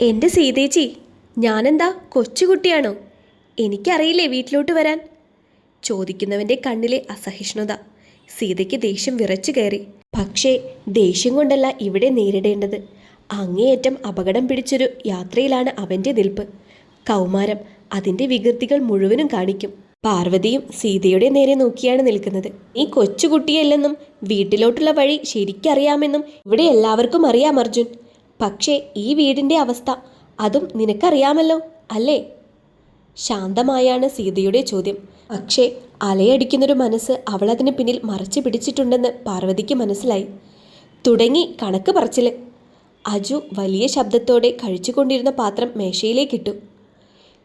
എന്റെ സീതേച്ചി ഞാനെന്താ കൊച്ചുകുട്ടിയാണോ? എനിക്കറിയില്ലേ വീട്ടിലോട്ട് വരാൻ? ചോദിക്കുന്നവന്റെ കണ്ണിലെ അസഹിഷ്ണുത സീതയ്ക്ക് ദേഷ്യം വിറച്ചു കയറി. പക്ഷേ ദേഷ്യം കൊണ്ടല്ല ഇവിടെ നേരിടേണ്ടത്. അങ്ങേയറ്റം അപകടം പിടിച്ചൊരു യാത്രയിലാണ് അവന്റെ നിൽപ്പ്. കൗമാരം അതിന്റെ വികൃതികൾ മുഴുവനും കാണിക്കും. പാർവതിയും സീതയുടെ നേരെ നോക്കിയാണ് നിൽക്കുന്നത്. നീ കൊച്ചുകുട്ടിയല്ലെന്നും വീട്ടിലോട്ടുള്ള വഴി ശരിക്കറിയാമെന്നും ഇവിടെ എല്ലാവർക്കും അറിയാം അർജുൻ. പക്ഷേ ഈ വീടിന്റെ അവസ്ഥ അതും നിനക്കറിയാമല്ലോ അല്ലേ? ശാന്തമായാണ് സീതയുടെ ചോദ്യം. പക്ഷേ അലയടിക്കുന്നൊരു മനസ്സ് അവളതിന് പിന്നിൽ മറച്ചു പിടിച്ചിട്ടുണ്ടെന്ന് പാർവതിക്ക് മനസ്സിലായി. തുടങ്ങി കണക്ക് പറച്ചിൽ. അജു വലിയ ശബ്ദത്തോടെ കഴിച്ചുകൊണ്ടിരുന്ന പാത്രം മേശയിലേക്കിട്ടു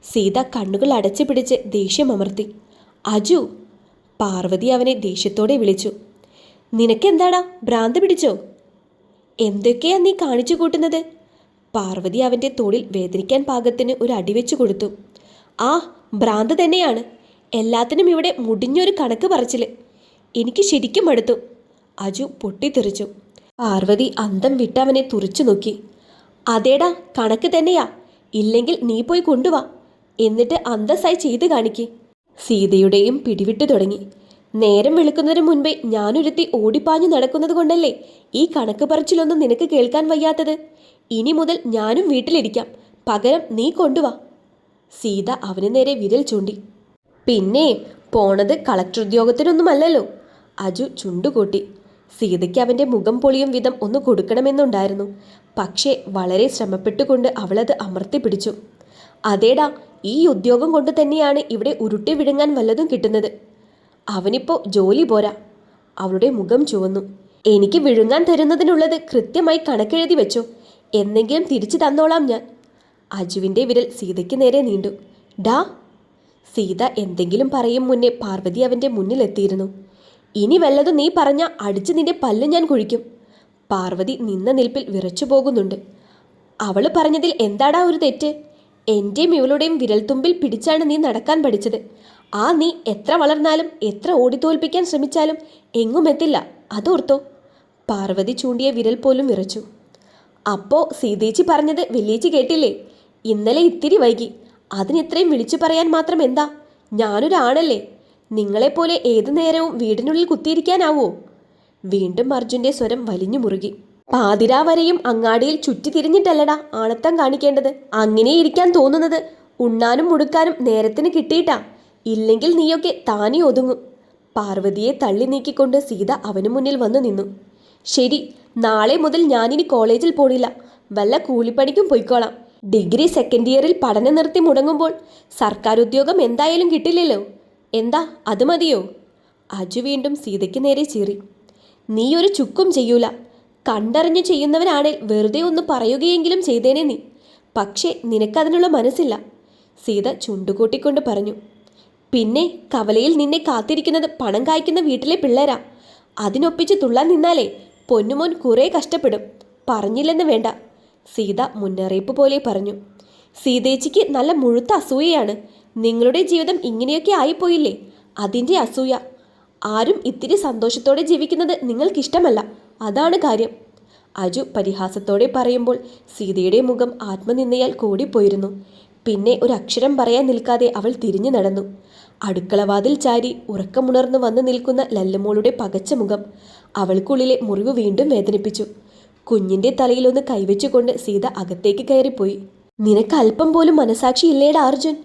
സീത കണ്ണുകൾ അടച്ചു പിടിച്ച് ദേഷ്യം അമർത്തി. അജു പാർവതി അവനെ ദേഷ്യത്തോടെ വിളിച്ചു. നിനക്കെന്താടാ ഭ്രാന്ത് പിടിച്ചോ? എന്തൊക്കെയാ നീ കാണിച്ചു കൂട്ടുന്നത്? പാർവതി അവന്റെ തോളിൽ വേദനിക്കാൻ പാകത്തിന് ഒരു അടിവെച്ചു കൊടുത്തു. ആ ഭ്രാന്ത് തന്നെയാണ്. എല്ലാത്തിനും ഇവിടെ മുടിഞ്ഞൊരു കണക്ക് പറച്ചിൽ. എനിക്ക് ശരിക്കും മടുത്തു. അജു പൊട്ടിത്തെറിച്ചു. പാർവതി അന്തം വിട്ടവനെ തുറച്ചു നോക്കി. അതേടാ കണക്ക് തന്നെയാ. ഇല്ലെങ്കിൽ നീ പോയി കൊണ്ടുവാ. എന്നിട്ട് അന്തസ്സായി ചെയ്ത് കാണിക്ക്. സീതയുടെയും പിടിവിട്ടു തുടങ്ങി. നേരം വെളുക്കുന്നതിന് മുൻപേ ഞാനൊരുത്തി ഓടിപ്പാഞ്ഞു നടക്കുന്നത് കൊണ്ടല്ലേ? ഈ കണക്ക് പറച്ചിലൊന്നും നിനക്ക് കേൾക്കാൻ വയ്യാത്തത്. ഇനി മുതൽ ഞാനും വീട്ടിലിരിക്കാം. പകരം നീ കൊണ്ടുവാ. സീത അവന് നേരെ വിരൽ ചൂണ്ടി. പിന്നെ പോണത് കളക്ടർ ഉദ്യോഗത്തിനൊന്നുമല്ലല്ലോ അജു ചുണ്ടുകൂട്ടി. സീതയ്ക്ക് അവന്റെ മുഖം പൊളിയും വിധം ഒന്ന് കൊടുക്കണമെന്നുണ്ടായിരുന്നു. പക്ഷേ വളരെ ശ്രമപ്പെട്ടുകൊണ്ട് അവളത് അമർത്തി പിടിച്ചു. അതേടാ ഈ ഉദ്യോഗം കൊണ്ട് തന്നെയാണ് ഇവിടെ ഉരുട്ടി വിഴുങ്ങാൻ വല്ലതും കിട്ടുന്നത്. അവനിപ്പോ ജോലി പോരാ. അവളുടെ മുഖം ചുവന്നു. എനിക്ക് വിഴുങ്ങാൻ തരുന്നതിനുള്ളത് കൃത്യമായി കണക്കെഴുതി വെച്ചോ. എന്തെങ്കിലും തിരിച്ചു തന്നോളാം ഞാൻ. അജുവിന്റെ വിരൽ സീതയ്ക്ക് നേരെ നീണ്ടു. ഡാ സീത എന്തെങ്കിലും പറയും മുന്നേ പാർവതി അവന്റെ മുന്നിലെത്തിയിരുന്നു ഇനി വല്ലതും നീ പറഞ്ഞ അടിച്ച് നിന്റെ പല്ല് ഞാൻ കുഴിക്കും. പാർവതി നിന്ന നിൽപ്പിൽ വിറച്ചു പോകുന്നുണ്ട്. അവൾ പറഞ്ഞതിൽ എന്താടാ ഒരു തെറ്റ്? എന്റെയും ഇവളുടെയും വിരൽത്തുമ്പിൽ പിടിച്ചാണ് നീ നടക്കാൻ പഠിച്ചത്. ആ നീ എത്ര വളർന്നാലും എത്ര ഓടിത്തോൽപ്പിക്കാൻ ശ്രമിച്ചാലും എങ്ങും എത്തില്ല. അതോർത്തോ? പാർവതി ചൂണ്ടിയ വിരൽ പോലും വിറച്ചു. അപ്പോ സീതേച്ചി പറഞ്ഞത് വലിയേച്ചി കേട്ടില്ലേ? ഇന്നലെ ഇത്തിരി വൈകി. അതിനിത്രയും വിളിച്ചു പറയാൻ മാത്രം എന്താ? ഞാനൊരാണല്ലേ. നിങ്ങളെപ്പോലെ ഏതു നേരവും വീടിനുള്ളിൽ കുത്തിയിരിക്കാനാവോ? വീണ്ടും അർജുന്റെ സ്വരം വലിഞ്ഞു മുറുകി. പാതിരാ വരെയും അങ്ങാടിയിൽ ചുറ്റി തിരിഞ്ഞിട്ടല്ലടാ ആണത്തം കാണിക്കേണ്ടത്. അങ്ങനെ ഇരിക്കാൻ തോന്നുന്നത് ഉണ്ണാനും മുടുക്കാനും നേരത്തിന് കിട്ടിയിട്ടാ. ഇല്ലെങ്കിൽ നീയൊക്കെ താനേ ഒതുങ്ങും. പാർവതിയെ തള്ളി നീക്കിക്കൊണ്ട് സീത അവനു മുന്നിൽ വന്നു നിന്നു. ശരി നാളെ മുതൽ ഞാനിനി കോളേജിൽ പോണില്ല. വല്ല കൂലിപ്പണിക്കും പോയിക്കോളാം. ഡിഗ്രി സെക്കൻഡ് ഇയറിൽ പഠനം നിർത്തി മുടങ്ങുമ്പോൾ സർക്കാർ ഉദ്യോഗം എന്തായാലും കിട്ടില്ലല്ലോ. എന്താ അത് മതിയോ? അജു വീണ്ടും സീതയ്ക്ക് നേരെ ചീറി. നീ ഒരു ചുക്കും ചെയ്യൂല. കണ്ടറിഞ്ഞു ചെയ്യുന്നവനാണേൽ വെറുതെ ഒന്ന് പറയുകയെങ്കിലും ചെയ്തേനെ നീ. പക്ഷേ നിനക്കതിനുള്ള മനസ്സില്ല. സീത ചുണ്ടുകൂട്ടിക്കൊണ്ട് പറഞ്ഞു. പിന്നെ കവലയിൽ നിന്നെ കാത്തിരിക്കുന്നത് പണം കായ്ക്കുന്ന വീട്ടിലെ പിള്ളേരാ. അതിനൊപ്പിച്ച് തുള്ളാൻ നിന്നാലേ പൊന്നുമോൻ കുറേ കഷ്ടപ്പെടും. പറഞ്ഞില്ലെന്ന് വേണ്ട. സീത മുന്നറിയിപ്പ് പോലെ പറഞ്ഞു. സീതേച്ചിക്ക് നല്ല മുഴുത്ത അസൂയയാണ്. നിങ്ങളുടെ ജീവിതം ഇങ്ങനെയൊക്കെ ആയിപ്പോയില്ലേ? അതിന്റെ അസൂയ. ആരും ഇത്തിരി സന്തോഷത്തോടെ ജീവിക്കുന്നത് നിങ്ങൾക്കിഷ്ടമല്ല. അതാണ് കാര്യം. അജു പരിഹാസത്തോടെ പറയുമ്പോൾ സീതയുടെ മുഖം ആത്മനിന്ദയാൽ കൂടിപ്പോയിരുന്നു. പിന്നെ ഒരു അക്ഷരം പറയാൻ നിൽക്കാതെ അവൾ തിരിഞ്ഞു നടന്നു. അടുക്കളവാതിൽ ചാരി ഉറക്കമുണർന്നു വന്നു നിൽക്കുന്ന ലല്ലമോളുടെ പകച്ച മുഖം അവൾക്കുള്ളിലെ മുറിവ് വീണ്ടും വേദനിപ്പിച്ചു. കുഞ്ഞിന്റെ തലയിലൊന്ന് കൈവച്ചുകൊണ്ട് സീത അകത്തേക്ക് കയറിപ്പോയി. നിനക്ക് അല്പം പോലും മനസാക്ഷി മനസാക്ഷിയില്ലേടാ അർജുൻ.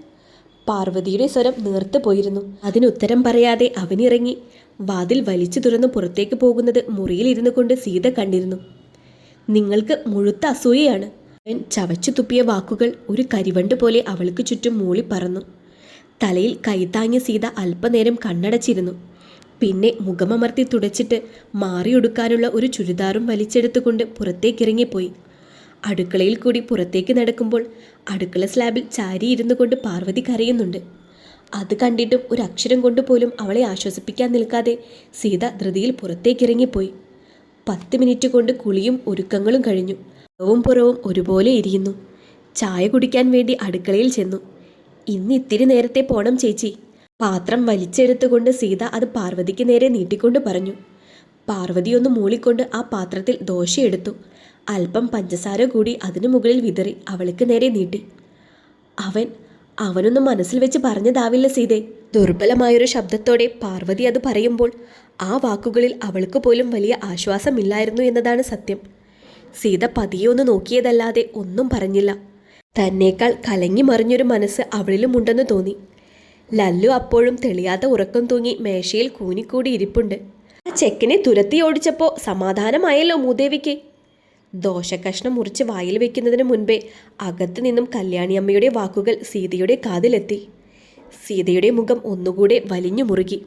പാർവതിയുടെ സ്വരം നേർത്തു പോയിരുന്നു. അതിനുത്തരം പറയാതെ അവനിറങ്ങി വാതിൽ വലിച്ചു തുറന്ന് പുറത്തേക്ക് പോകുന്നത് മുറിയിലിരുന്നു കൊണ്ട് സീത കണ്ടിരുന്നു. നിങ്ങൾക്ക് മുഴുത്ത അസൂയയാണ്. അവൻ ചവച്ചു തുപ്പിയ വാക്കുകൾ ഒരു കരിവണ്ട് പോലെ അവൾക്ക് ചുറ്റും മൂളി പറന്നു തലയിൽ കൈത്താങ്ങിയ സീത അല്പനേരം കണ്ണടച്ചിരുന്നു. പിന്നെ മുഖമമർത്തി തുടച്ചിട്ട് മാറിയൊടുക്കാനുള്ള ഒരു ചുരിദാറും വലിച്ചെടുത്തുകൊണ്ട് പുറത്തേക്കിറങ്ങിപ്പോയി. അടുക്കളയിൽ കൂടി പുറത്തേക്ക് നടക്കുമ്പോൾ അടുക്കള സ്ലാബിൽ ചാരി ഇരുന്നു കൊണ്ട് പാർവതി കരയുന്നുണ്ട്. അത് കണ്ടിട്ടും ഒരു അക്ഷരം കൊണ്ട് പോലും അവളെ ആശ്വസിപ്പിക്കാൻ നിൽക്കാതെ സീത ധൃതിയിൽ പുറത്തേക്കിറങ്ങിപ്പോയി. പത്ത് മിനിറ്റ് കൊണ്ട് കുളിയും ഒരുക്കങ്ങളും കഴിഞ്ഞു. പുറവും പുറവും ഒരുപോലെ ഇരിയുന്നു. ചായ കുടിക്കാൻ വേണ്ടി അടുക്കളയിൽ ചെന്നു. ഇന്ന് ഇത്തിരി നേരത്തെ പോണം ചേച്ചി. പാത്രം വലിച്ചെടുത്തുകൊണ്ട് സീത അത് പാർവതിക്ക് നേരെ നീട്ടിക്കൊണ്ട് പറഞ്ഞു. പാർവതിയൊന്ന് മൂളിക്കൊണ്ട് ആ പാത്രത്തിൽ ദോശയെടുത്തു അല്പം പഞ്ചസാര കൂടി അതിനു മുകളിൽ വിതറി അവൾക്ക് നേരെ നീട്ടി. അവൻ അവനൊന്നും മനസ്സിൽ വെച്ച് പറഞ്ഞതാവില്ല സീതെ. ദുർബലമായൊരു ശബ്ദത്തോടെ പാർവതി അത് പറയുമ്പോൾ ആ വാക്കുകളിൽ അവൾക്ക് പോലും വലിയ ആശ്വാസമില്ലായിരുന്നു എന്നതാണ് സത്യം. സീത പതിയെ ഒന്ന് നോക്കിയതല്ലാതെ ഒന്നും പറഞ്ഞില്ല. തന്നേക്കാൾ കലങ്ങി മറിഞ്ഞൊരു മനസ്സ് അവളിലും അവളിലുമുണ്ടെന്ന് തോന്നി. ലല്ലു അപ്പോഴും തെളിയാത്ത ഉറക്കം തൂങ്ങി മേശയിൽ കൂനിക്കൂടി ഇരിപ്പുണ്ട്. ആ ചെക്കനെ തുരത്തി ഓടിച്ചപ്പോൾ സമാധാനമായല്ലോ മൂദേവിക്ക്. ദോശക്കഷ്ണം മുറിച്ച് വായിൽ വെക്കുന്നതിന് മുൻപേ അകത്തു നിന്നും കല്യാണിയമ്മയുടെ വാക്കുകൾ സീതയുടെ കാതിലെത്തി. സീതയുടെ മുഖം ഒന്നുകൂടെ വലിഞ്ഞു മുറുകി.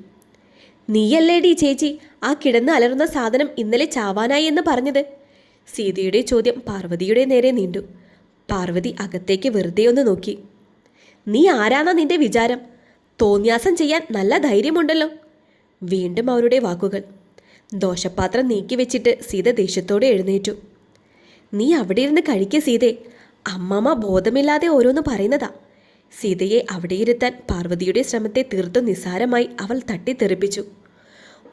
നീയല്ലേടി ചേച്ചി ആ കിടന്ന് അലറുന്ന സാധനം ഇന്നലെ ചാവാനായി എന്ന് പറഞ്ഞത്? സീതയുടെ ചോദ്യം പാർവതിയുടെ നേരെ നീണ്ടു. പാർവതി അകത്തേക്ക് വെറുതെ ഒന്ന് നോക്കി. നീ ആരാന്നാ നിന്റെ വിചാരം? തോന്യാസം ചെയ്യാൻ നല്ല ധൈര്യമുണ്ടല്ലോ. വീണ്ടും അവരുടെ വാക്കുകൾ. ദോശപാത്രം നീക്കി വെച്ചിട്ട് സീത ദേഷ്യത്തോടെ എഴുന്നേറ്റു. നീ അവിടെ ഇരുന്ന് കഴിക്കുക സീതേ. അമ്മമ്മ ബോധമില്ലാതെ ഓരോന്ന് പറയുന്നതാ. സീതയെ അവിടെ ഇരുത്താൻ പാർവതിയുടെ ശ്രമത്തെ തീർത്തും നിസ്സാരമായി അവൾ തട്ടിത്തെറിപ്പിച്ചു.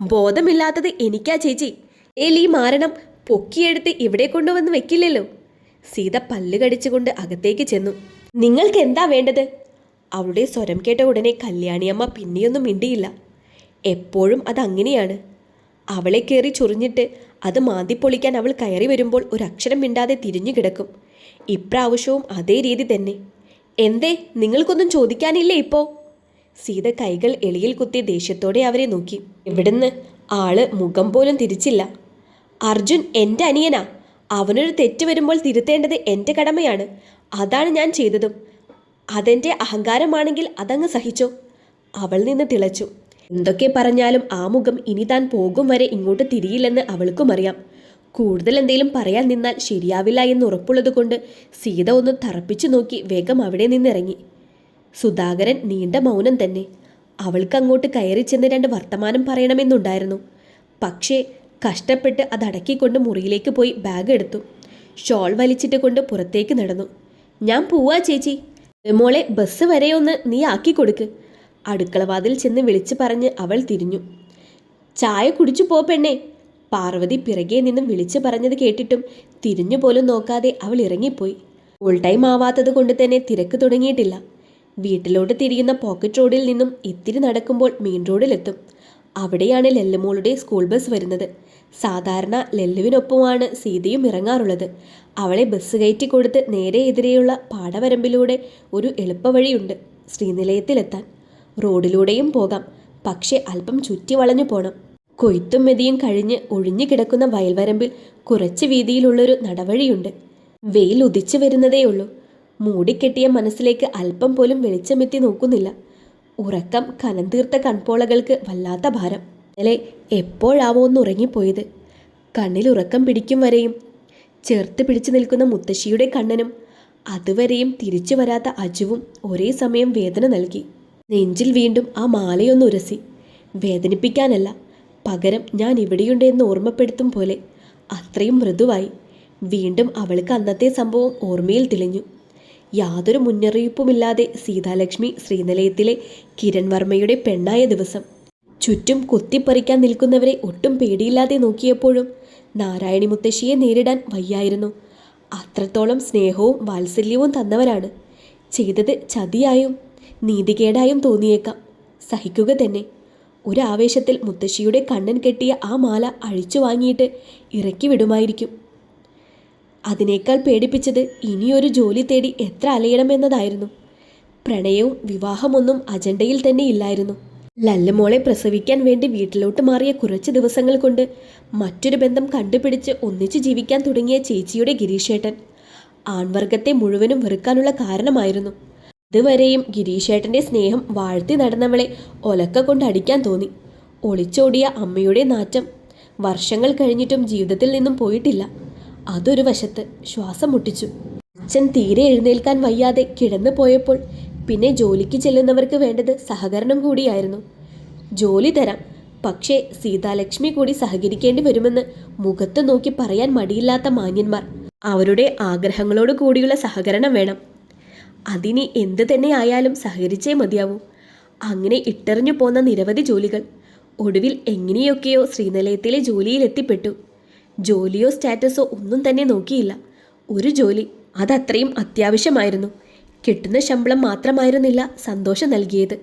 ബോധമില്ലാത്തത് എനിക്കാ ചേച്ചി. ഏലീ മാരണം പൊക്കിയെടുത്ത് ഇവിടെ കൊണ്ടുവന്ന് വെക്കില്ലല്ലോ. സീത പല്ല് കടിച്ചുകൊണ്ട് അകത്തേക്ക് ചെന്നു. നിങ്ങൾക്ക് എന്താ വേണ്ടത്? അവളുടെ സ്വരം കേട്ട ഉടനെ കല്യാണിയമ്മ പിന്നെയൊന്നും മിണ്ടിയില്ല. എപ്പോഴും അതങ്ങനെയാണ്. അവളെ കയറി ചൊറിഞ്ഞിട്ട് അത് മാന്തിപ്പൊളിക്കാൻ അവൾ കയറി വരുമ്പോൾ ഒരക്ഷരം മിണ്ടാതെ തിരിഞ്ഞു കിടക്കും. ഇപ്രാവശ്യവും അതേ രീതി തന്നെ. എന്തേ നിങ്ങൾക്കൊന്നും ചോദിക്കാനില്ലേ ഇപ്പോ? സീത കൈകൾ എളിയിൽ കുത്തി ദേഷ്യത്തോടെ അവരെ നോക്കി. ഇവിടുന്ന് ആൾ മുഖം പോലും തിരിച്ചില്ല. അർജുൻ എന്റെ അനിയനാ? അവനൊരു തെറ്റ് വരുമ്പോൾ തിരുത്തേണ്ടത് എന്റെ കടമയാണ്. അതാണ് ഞാൻ ചെയ്തതും. അതെന്റെ അഹങ്കാരമാണെങ്കിൽ അതങ്ങ് സഹിച്ചോ. അവൾ നിന്ന് തിളച്ചു. എന്തൊക്കെ പറഞ്ഞാലും ആ മുഖം ഇനി താൻ പോകും വരെ ഇങ്ങോട്ട് തിരിയില്ലെന്ന് അവൾക്കും അറിയാം. കൂടുതൽ എന്തെങ്കിലും പറയാൻ നിന്നാൽ ശരിയാവില്ല എന്ന് ഉറപ്പുള്ളതുകൊണ്ട് സീത ഒന്ന് തറപ്പിച്ചു നോക്കി വേഗം അവിടെ നിന്നിറങ്ങി. സുധാകരൻ നീണ്ട മൗനം തന്നെ. അവൾക്ക് അങ്ങോട്ട് കയറി ചെന്ന് രണ്ട് വർത്തമാനം പറയണമെന്നുണ്ടായിരുന്നു. പക്ഷേ കഷ്ടപ്പെട്ട് അത് അടക്കിക്കൊണ്ട് മുറിയിലേക്ക് പോയി ബാഗ് എടുത്തു. ഷോൾ വലിച്ചിട്ട് കൊണ്ട് പുറത്തേക്ക് നടന്നു. ഞാൻ പോവാ ചേച്ചി. മോളെ ബസ് വരെ ഒന്ന് നീ ആക്കി കൊടുക്ക്. അടുക്കളവാതിൽ ചെന്ന് വിളിച്ചു പറഞ്ഞ് അവൾ തിരിഞ്ഞു. ചായ കുടിച്ചു പോ പെണ്ണേ. പാർവതി പിറകെ നിന്നും വിളിച്ചു പറഞ്ഞത് കേട്ടിട്ടും തിരിഞ്ഞു പോലും നോക്കാതെ അവൾ ഇറങ്ങിപ്പോയി. ഫുൾ ടൈം ആവാത്തത് കൊണ്ട് തന്നെ തിരക്ക് തുടങ്ങിയിട്ടില്ല. വീട്ടിലോട്ട് തിരിയുന്ന പോക്കറ്റ് റോഡിൽ നിന്നും ഇത്തിരി നടക്കുമ്പോൾ മെയിൻ റോഡിലെത്തും അവിടെയാണ് ലെല്ലമോളുടെ സ്കൂൾ ബസ് വരുന്നത്. സാധാരണ ലല്ലുവിനൊപ്പമാണ് സീതയും ഇറങ്ങാറുള്ളത്. അവളെ ബസ് കയറ്റി കൊടുത്ത് നേരെ എതിരെയുള്ള പാടവരമ്പിലൂടെ ഒരു എളുപ്പവഴിയുണ്ട് ശ്രീനിലയത്തിലെത്താൻ. റോഡിലൂടെയും പോകാം. പക്ഷേ അല്പം ചുറ്റി വളഞ്ഞു പോണം. കൊയ്ത്തും മെതിയും കഴിഞ്ഞ് ഒഴിഞ്ഞു കിടക്കുന്ന വയൽവരമ്പിൽ കുറച്ച് വീതിയിലുള്ളൊരു നടവഴിയുണ്ട്. വെയിൽ ഉദിച്ചു വരുന്നതേയുള്ളൂ മൂടിക്കെട്ടിയ മനസ്സിലേക്ക് അല്പം പോലും വെളിച്ചമെത്തി നോക്കുന്നില്ല. ഉറക്കം കനം തീർത്ത കൺപോളകൾക്ക് വല്ലാത്ത ഭാരം. ഇന്നലെ എപ്പോഴാവോ ഒന്ന് ഉറങ്ങിപ്പോയത്. കണ്ണിൽ ഉറക്കം പിടിക്കും വരെയും ചേർത്ത് പിടിച്ചു നിൽക്കുന്ന മുത്തശ്ശിയുടെ കണ്ണനും അതുവരെയും തിരിച്ചു വരാത്ത അജുവും ഒരേ സമയം വേദന നൽകി. നെഞ്ചിൽ വീണ്ടും ആ മാലയൊന്ന് ഉരസി. വേദനിപ്പിക്കാനല്ല പകരം ഞാൻ ഇവിടെയുണ്ട് എന്ന് ഓർമ്മപ്പെടുത്തും പോലെ അത്രയും മൃദുവായി. വീണ്ടും അവൾക്ക് അന്നത്തെ സംഭവം ഓർമ്മയിൽ തെളിഞ്ഞു. യാതൊരു മുന്നറിയിപ്പുമില്ലാതെ സീതാലക്ഷ്മി ശ്രീനിലയത്തിലെ കിരൺ വർമ്മയുടെ പെണ്ണായ ദിവസം. ചുറ്റും കുത്തിപ്പറിക്കാൻ നിൽക്കുന്നവരെ ഒട്ടും പേടിയില്ലാതെ നോക്കിയപ്പോഴും നാരായണി മുത്തശ്ശിയെ നേരിടാൻ വയ്യായിരുന്നു. അത്രത്തോളം സ്നേഹവും വാത്സല്യവും തന്നവരാണ് ചെയ്തത് ചതിയായും നീതികേടായും തോന്നിയേക്കാം. സഹിക്കുക തന്നെ. ഒരാവേശത്തിൽ മുത്തശ്ശിയുടെ കണ്ണൻ കെട്ടിയ ആ മാല അഴിച്ചു വാങ്ങിയിട്ട് ഇറക്കി വിടുമായിരിക്കും. അതിനേക്കാൾ പേടിപ്പിച്ചത് ഇനിയൊരു ജോലി തേടി എത്ര അലയണമെന്നതായിരുന്നു. പ്രണയവും വിവാഹമൊന്നും അജണ്ടയിൽ തന്നെ ഇല്ലായിരുന്നു. ലല്ലമോളെ പ്രസവിക്കാൻ വേണ്ടി വീട്ടിലോട്ട് മാറിയ കുറച്ച് ദിവസങ്ങൾ കൊണ്ട് മറ്റൊരു ബന്ധം കണ്ടുപിടിച്ച് ഒന്നിച്ചു ജീവിക്കാൻ തുടങ്ങിയ ചേച്ചിയുടെ ഗിരീഷേട്ടൻ. ആൺവർഗത്തെ മുഴുവനും വെറുക്കാനുള്ള കാരണമായിരുന്നു. ഇതുവരെയും ഗിരീഷേട്ടന്റെ സ്നേഹം വാഴ്ത്തി നടന്നവളെ ഒലക്ക കൊണ്ട് അടിക്കാൻ തോന്നി. ഒളിച്ചോടിയ അമ്മയുടെ നാറ്റം വർഷങ്ങൾ കഴിഞ്ഞിട്ടും ജീവിതത്തിൽ നിന്നും പോയിട്ടില്ല. അതൊരു വശത്ത് ശ്വാസം മുട്ടിച്ചു. അച്ഛൻ തീരെ എഴുന്നേൽക്കാൻ വയ്യാതെ കിടന്നു പോയപ്പോൾ പിന്നെ ജോലിക്ക് ചെല്ലുന്നവർക്ക് വേണ്ടത് സഹകരണം കൂടിയായിരുന്നു. ജോലി തരാം. പക്ഷേ സീതാലക്ഷ്മി കൂടി സഹകരിക്കേണ്ടി വരുമെന്ന് മുഖത്ത് നോക്കി പറയാൻ മടിയില്ലാത്ത മാന്യന്മാർ. അവരുടെ ആഗ്രഹങ്ങളോട് കൂടിയുള്ള സഹകരണം വേണം. അതിനി എന്ത് തന്നെ ആയാലും സഹകരിച്ചേ മതിയാവൂ. അങ്ങനെ ഇട്ടെറിഞ്ഞു പോന്ന നിരവധി ജോലികൾ ഒടുവിൽ എങ്ങനെയൊക്കെയോ ശ്രീനിലയത്തിലെ ജോലിയിലെത്തിപ്പെട്ടു. ജോലിയോ സ്റ്റാറ്റസോ ഒന്നും തന്നെ നോക്കിയില്ല. ഒരു ജോലി അതത്രയും അത്യാവശ്യമായിരുന്നു. കിട്ടുന്ന ശമ്പളം മാത്രമായിരുന്നില്ല സന്തോഷം നൽകിയത്.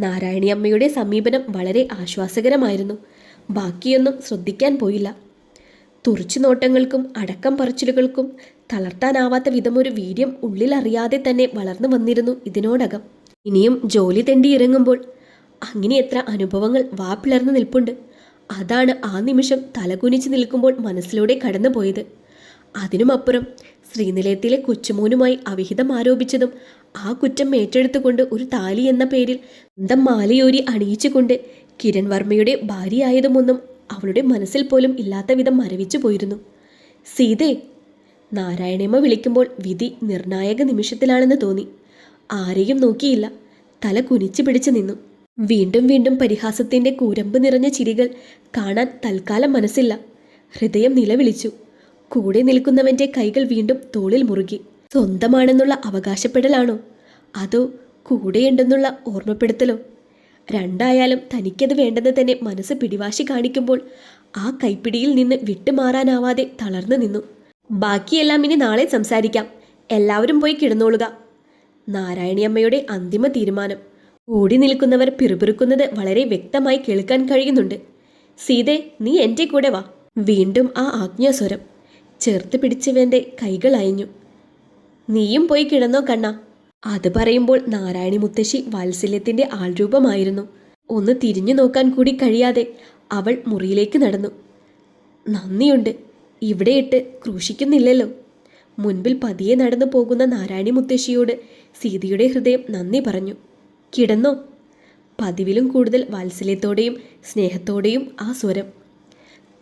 നാരായണി അമ്മയുടെ സമീപനം വളരെ ആശ്വാസകരമായിരുന്നു. ബാക്കിയൊന്നും ശ്രദ്ധിക്കാൻ പോയില്ല. തുറച്ചു നോട്ടങ്ങൾക്കും അടക്കം പറച്ചിലുകൾക്കും തളർത്താനാവാത്ത വിധമൊരു വീര്യം ഉള്ളിലറിയാതെ തന്നെ വളർന്നു വന്നിരുന്നു ഇതിനോടകം. ഇനിയും ജോലി തെണ്ടി ഇറങ്ങുമ്പോൾ അങ്ങനെ എത്ര അനുഭവങ്ങൾ വാപ്പിളർന്നു നിൽപ്പുണ്ട്. അതാണ് ആ നിമിഷം തലകുനിച്ച് നിൽക്കുമ്പോൾ മനസ്സിലൂടെ കടന്നുപോയത്. അതിനുമപ്പുറം ശ്രീനിലയത്തിലെ കൊച്ചുമോനുമായി അവിഹിതം ആരോപിച്ചതും ആ കുറ്റം ഏറ്റെടുത്തുകൊണ്ട് ഒരു താലി എന്ന പേരിൽ സ്വന്തം മാലയോരി അണിയിച്ചുകൊണ്ട് കിരൺ വർമ്മയുടെ ഭാര്യയായതുമൊന്നും അവളുടെ മനസ്സിൽ പോലും ഇല്ലാത്ത വിധം മരവിച്ചു പോയിരുന്നു. സീതേ നാരായണയമ്മ വിളിക്കുമ്പോൾ വിധി നിർണായക നിമിഷത്തിലാണെന്ന് തോന്നി. ആരെയും നോക്കിയില്ല. തല കുനിച്ചു പിടിച്ചു നിന്നു. വീണ്ടും വീണ്ടും പരിഹാസത്തിന്റെ കൂരമ്പ് നിറഞ്ഞ ചിരികൾ കാണാൻ തൽക്കാലം മനസ്സില്ല. ഹൃദയം നിലവിളിച്ചു. കൂടെ നിൽക്കുന്നവന്റെ കൈകൾ വീണ്ടും തോളിൽ മുറുകി. സ്വന്തമാണെന്നുള്ള അവകാശപ്പെടലാണോ? അതോ കൂടെയുണ്ടെന്നുള്ള ഓർമ്മപ്പെടുത്തലോ? രണ്ടായാലും തനിക്കത് വേണ്ടെന്ന് തന്നെ മനസ്സ് പിടിവാശി കാണിക്കുമ്പോൾ ആ കൈപ്പിടിയിൽ നിന്ന് വിട്ടുമാറാനാവാതെ തളർന്നു നിന്നു. ബാക്കിയെല്ലാം ഇനി നാളെ സംസാരിക്കാം. എല്ലാവരും പോയി കിടന്നോളുക. നാരായണിയമ്മയുടെ അന്തിമ തീരുമാനം. ഓടി നിൽക്കുന്നവർ പിറുപിറുക്കുന്നത് വളരെ വ്യക്തമായി കേൾക്കാൻ കഴിയുന്നുണ്ട്. സീതെ നീ എന്റെ കൂടെ വാ. വീണ്ടും ആ ആജ്ഞാസ്വരം. ചേർത്ത് പിടിച്ചവന്റെ കൈകൾ അയഞ്ഞു. നീയും പോയി കിടന്നോ കണ്ണ അത് പറയുമ്പോൾ നാരായണി മുത്തശ്ശി വാത്സല്യത്തിന്റെ ആൾരൂപമായിരുന്നു. ഒന്ന് തിരിഞ്ഞു നോക്കാൻ കൂടി കഴിയാതെ അവൾ മുറിയിലേക്ക് നടന്നു. നന്ദിയുണ്ട്. ഇവിടെയിട്ട് ക്രൂശിക്കുന്നില്ലല്ലോ. മുൻപിൽ പതിയെ നടന്നു പോകുന്ന നാരായണി മുത്തശ്ശിയോട് സീതയുടെ ഹൃദയം നന്ദി പറഞ്ഞു. കിടന്നോ. പതിവിലും കൂടുതൽ വാത്സല്യത്തോടെയും സ്നേഹത്തോടെയും ആ സ്വരം.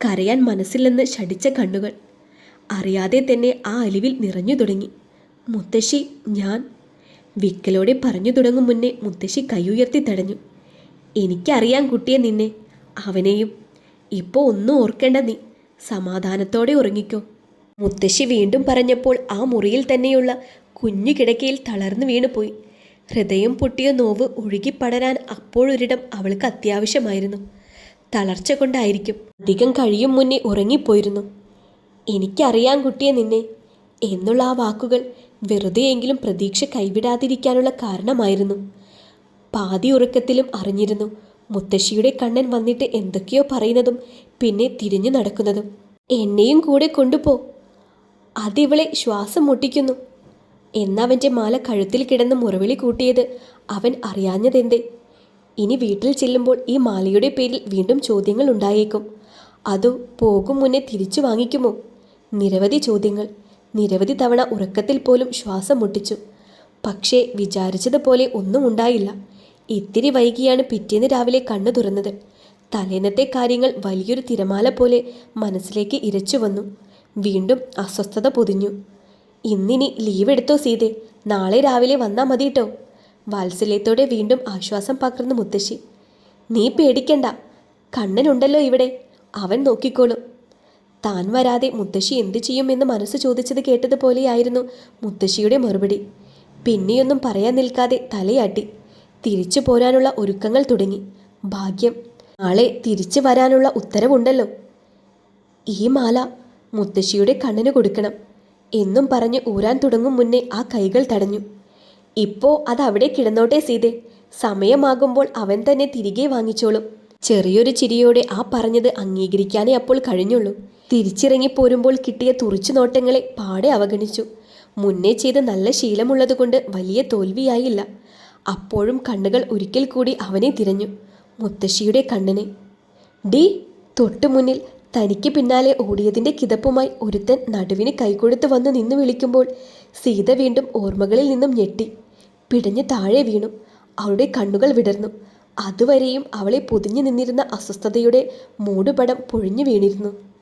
കരയാൻ മനസ്സില്ലെന്ന് ഷടിച്ച കണ്ണുകൾ. അറിയാതെ തന്നെ ആ അലിവിൽ നിറഞ്ഞു തുടങ്ങി. മുത്തശ്ശി ഞാൻ. വിക്കലോടെ പറഞ്ഞു തുടങ്ങും മുന്നേ മുത്തശ്ശി കൈയുയർത്തി തടഞ്ഞു. എനിക്കറിയാം കുട്ടിയെ നിന്നെ. അവനെയും. ഇപ്പോൾ ഒന്നും ഓർക്കേണ്ട നീ. സമാധാനത്തോടെ ഉറങ്ങിക്കോ. മുത്തശ്ശി വീണ്ടും പറഞ്ഞപ്പോൾ ആ മുറിയിൽ തന്നെയുള്ള കുഞ്ഞു കിടക്കയിൽ തളർന്നു വീണുപോയി ഹൃദയം പൊട്ടിയ നോവ് ഒഴുകിപ്പടരാൻ അപ്പോഴൊരിടം അവൾക്ക് അത്യാവശ്യമായിരുന്നു. തളർച്ച കൊണ്ടായിരിക്കും. അധികം കഴിയും മുന്നേ ഉറങ്ങിപ്പോയിരുന്നു. എനിക്കറിയാം കുട്ടിയെ നിന്നെ. എന്നുള്ള ആ വാക്കുകൾ വെറുതെയെങ്കിലും പ്രതീക്ഷ കൈവിടാതിരിക്കാനുള്ള കാരണമായിരുന്നു. പാതി ഉറക്കത്തിലും അറിഞ്ഞിരുന്നു മുത്തശ്ശിയുടെ കണ്ണൻ വന്നിട്ട് എന്തൊക്കെയോ പറയുന്നതും പിന്നെ തിരിഞ്ഞു നടക്കുന്നതും. എന്നെയും കൂടെ കൊണ്ടുപോ. അതിവളെ ശ്വാസം മുട്ടിക്കുന്നു. എന്നവന്റെ മാല കഴുത്തിൽ കിടന്ന് മുറവിളി കൂട്ടിയത് അവൻ അറിയാഞ്ഞതെന്തേ? ഇനി വീട്ടിൽ ചെല്ലുമ്പോൾ ഈ മാലയുടെ പേരിൽ വീണ്ടും ചോദ്യങ്ങൾ ഉണ്ടായേക്കും. അതോ പോകും മുന്നേ തിരിച്ചു വാങ്ങിക്കുമോ? നിരവധി ചോദ്യങ്ങൾ നിരവധി തവണ ഉറക്കത്തിൽ പോലും ശ്വാസം മുട്ടിച്ചു. പക്ഷേ വിചാരിച്ചതുപോലെ ഒന്നും ഉണ്ടായില്ല. ഇത്തിരി വൈകിയാണ് പിറ്റേന്ന് രാവിലെ കണ്ണു തുറന്നത്. തലേന്നത്തെ കാര്യങ്ങൾ വലിയൊരു തിരമാല പോലെ മനസ്സിലേക്ക് ഇരച്ചു വന്നു. വീണ്ടും അസ്വസ്ഥത പൊതിഞ്ഞു. ഇന്നിനി ലീവ് എടുത്തോ സീതെ? നാളെ രാവിലെ വന്നാൽ മതി കേട്ടോ വാത്സല്യത്തോടെ വീണ്ടും ആശ്വാസം പകർന്നു മുത്തശ്ശി. നീ പേടിക്കണ്ട. കണ്ണനുണ്ടല്ലോ ഇവിടെ. അവൻ നോക്കിക്കോളും. താൻ വരാതെ മുത്തശ്ശി എന്തു ചെയ്യുമെന്ന് മനസ്സ് ചോദിച്ചത് കേട്ടതുപോലെയായിരുന്നു മുത്തശ്ശിയുടെ മറുപടി. പിന്നെയൊന്നും പറയാൻ നിൽക്കാതെ തലയാട്ടി. തിരിച്ചു പോരാനുള്ള ഒരുക്കങ്ങൾ തുടങ്ങി. ഭാഗ്യം നാളെ തിരിച്ചു വരാനുള്ള ഉത്തരവുണ്ടല്ലോ. ഈ മാല മുത്തശ്ശിയുടെ കണ്ണിന് കൊടുക്കണം. എന്നും പറഞ്ഞ് ഊരാൻ തുടങ്ങും മുന്നേ ആ കൈകൾ തടഞ്ഞു. ഇപ്പോ അതവിടെ കിടന്നോട്ടെ സീതെ. സമയമാകുമ്പോൾ അവൻ തന്നെ തിരികെ വാങ്ങിച്ചോളും. ചെറിയൊരു ചിരിയോടെ ആ പറഞ്ഞത് അംഗീകരിക്കാനേ അപ്പോൾ കഴിഞ്ഞുള്ളൂ. തിരിച്ചിറങ്ങി പോരുമ്പോൾ കിട്ടിയ തുറിച്ചു നോട്ടങ്ങളെ പാടെ അവഗണിച്ചു. മുന്നേ ചെയ്ത് നല്ല ശീലമുള്ളതുകൊണ്ട് വലിയ തോൽവിയായില്ല. അപ്പോഴും കണ്ണുകൾ ഒരിക്കൽ കൂടി അവനെ തിരഞ്ഞു. മുത്തശ്ശിയുടെ കണ്ണിനെ. ഡി തൊട്ടു മുന്നിൽ തനിക്ക് പിന്നാലെ ഓടിയതിന്റെ കിതപ്പുമായി ഒരുത്തൻ നടുവിന് കൈകൊടുത്ത് വന്ന് നിന്ന് വിളിക്കുമ്പോൾ സീത വീണ്ടും ഓർമ്മകളിൽ നിന്നും ഞെട്ടി. പിടഞ്ഞ് താഴെ വീണു. അവളുടെ കണ്ണുകൾ വിടർന്നു. അതുവരെയും അവളെ പൊതിഞ്ഞു നിന്നിരുന്ന അസ്വസ്ഥതയുടെ മൂടുപടം പൊഴിഞ്ഞു വീണിരുന്നു.